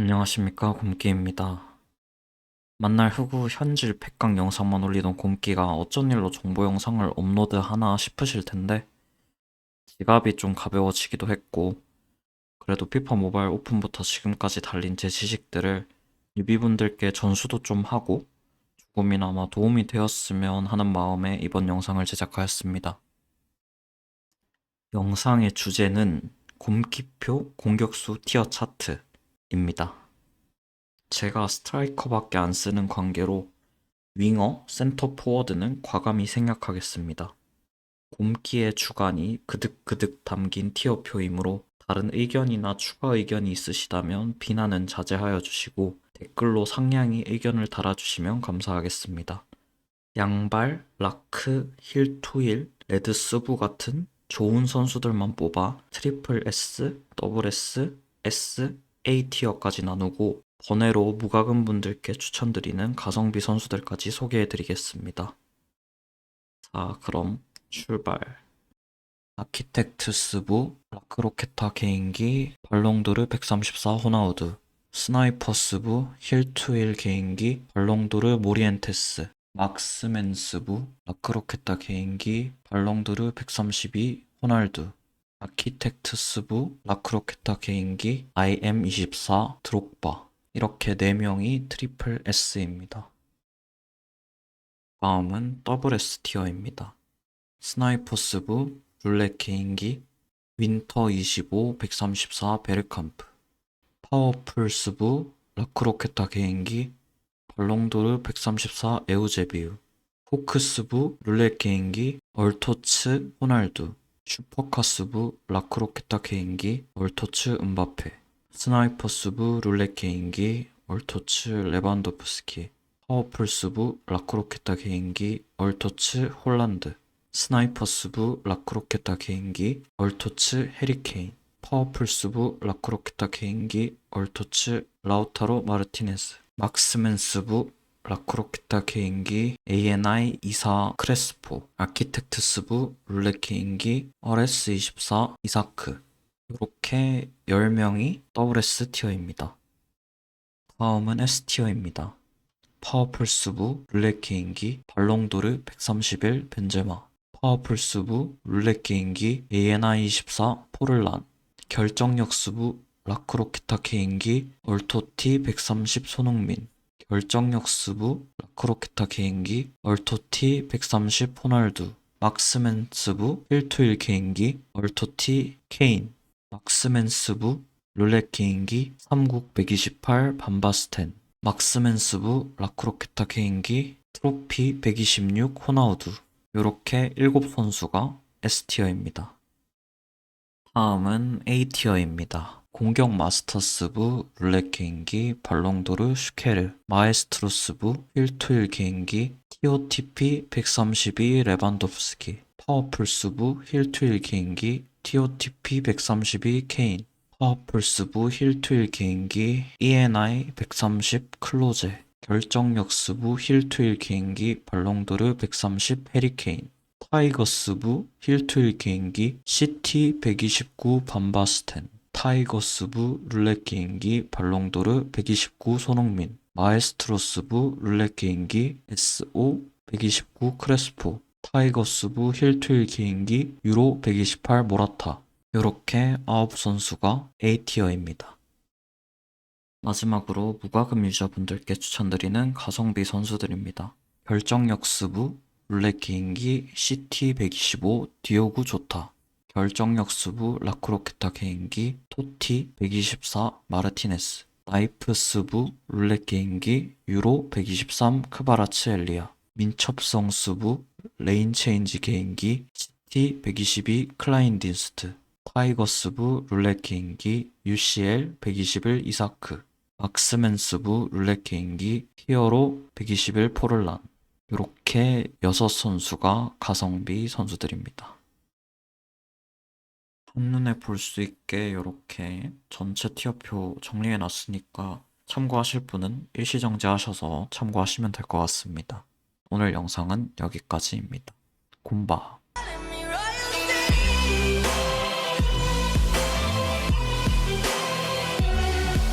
안녕하십니까 곰끼입니다. 만날 흑우 현질 팩강 영상만 올리던 곰끼가 어쩐 일로 정보 영상을 업로드 하나 싶으실 텐데 지갑이 좀 가벼워지기도 했고 그래도 피파 모바일 오픈부터 지금까지 달린 제 지식들을 유비분들께 전수도 좀 하고 조금이나마 도움이 되었으면 하는 마음에 이번 영상을 제작하였습니다. 영상의 주제는 곰키표 공격수 티어 차트 입니다. 제가 스트라이커밖에 안 쓰는 관계로 윙어, 센터 포워드는 과감히 생략하겠습니다. 곰기의 주관이 그득그득 담긴 티어표이므로 다른 의견이나 추가 의견이 있으시다면 비난은 자제하여 주시고 댓글로 상냥히 의견을 달아주시면 감사하겠습니다. 양발, 라크, 힐투힐, 레드 스부 같은 좋은 선수들만 뽑아 트리플 S, 더블 S, S, A티어까지 나누고 번외로 무과금 분들께 추천드리는 가성비 선수들까지 소개해드리겠습니다. 자, 그럼 출발. 아키텍트스부, 라크로케타 개인기, 발롱도르 134 호나우드, 스나이퍼스부, 힐투일 개인기, 발롱도르 모리엔테스, 막스맨스부, 라크로케타 개인기, 발롱도르 132 호날두, 아키텍트스부, 라크로케타 개인기, IM24, 드록바 이렇게 4명이 트리플 S입니다. 다음은 더블 S 티어입니다. 스나이퍼스부, 룰렛 개인기, 윈터 25, 134 베르캄프, 파워풀스부, 라크로케타 개인기, 발롱도르 134 에우제비우, 포크스부, 룰렛 개인기, 얼토츠, 호날두, 슈퍼카스부, 라크로케타 개인기, 얼토츠, 음바페, 스나이퍼스부, 룰렛 개인기, 얼토츠, 레반도프스키, 파워풀스부, 라크로케타 개인기, 얼토츠, 홀란드, 스나이퍼스부, 라크로케타 개인기, 얼토츠, 해리케인, 파워풀스부, 라크로케타 개인기, 얼토츠, 라우타로 마르티네스, 막스맨스부, 라크로케타 개인기, ANI 24 크레스포, 아키텍트스부, 룰렛 개인기, RS24 이사크 이렇게 10명이 WS 티어입니다. 다음은 S 티어입니다. 파워풀스부, 룰렛 개인기, 발롱도르 131 벤제마, 파워풀스부, 룰렛 개인기, ANI24 포를란, 결정력 수부, 라크로키타 개인기, 얼토티 130 손흥민, 결정력 수부, 라크로키타 개인기, 얼토티 130 호날두, 막스맨 스부, 1투1 개인기, 얼토티 케인, 막스맨 스부, 룰렛 개인기, 삼국 128 반바스텐, 막스맨 스부, 라크로키타 개인기, 트로피 126 호나우두 요렇게 7선수가 S티어입니다. 다음은 A티어입니다. 공격 마스터스부, 룰렛 개인기, 발롱도르, 슈케르, 마에스트로스부, 1투1 개인기, TOTP 132 레반도프스키, 파워풀스부, 1투1 개인기, TOTP 132 케인, 파워풀스부, 1투1 개인기, ENI 130 클로제, 결정력 스부, 1투1 개인기, 발롱도르 130 해리케인, 타이거스부, 힐투일 개인기, CT 129 반바스텐, 타이거스부, 룰렛 개인기, 발롱도르 129 손흥민, 마에스트로스부, 룰렛 개인기, SO 129 크레스포, 타이거스부, 힐투일 개인기, 유로 128 모라타. 요렇게 9선수가 A티어입니다. 마지막으로 무과금 유저분들께 추천드리는 가성비 선수들입니다. 결정력 스부, 룰렛 개인기 CT125 디오구 좋다. 결정력 스부 라크로케타 개인기 토티 124 마르티네스. 나이프 스부 룰렛 개인기 유로 123 크바라츠 엘리아. 민첩성 스부 레인 체인지 개인기 CT 122 클라인딘스트. 타이거 스부 룰렛 개인기 UCL 121 이사크. 막스맨 스부 룰렛 개인기 히어로 121 포를란. 이렇게 여섯 선수가 가성비 선수들입니다. 한눈에 볼 수 있게 이렇게 전체 티어표 정리해 놨으니까 참고하실 분은 일시정지 하셔서 참고하시면 될 것 같습니다. 오늘 영상은 여기까지입니다. 곰바.